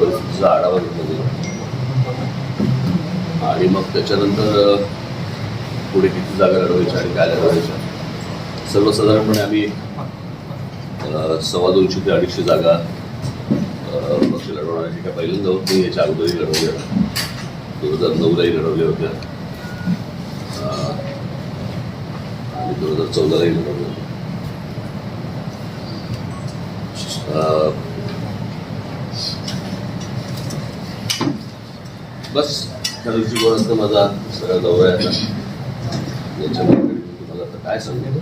परिस्थितीचा आढावा घेतला गेला आणि मग त्याच्यानंतर पुढे किती जागा लढवायच्या आणि काय लढवायच्या. सर्वसाधारणपणे आम्ही सव्वा दोनशे ते अडीचशे जागा पक्ष लढवण्यासाठी काय पहिल्यांदा होत नाही याच्या अगोदरही लढवल्या. दोन हजार नऊलाही लढवल्या होत्या. आणि दोन हजार चौदालाही लढवल्या होत्या. बस त्या दृष्टिकोनातनं माझा सगळा दौरा आहे याच्यामध्ये तुम्हाला आता काय सांगू?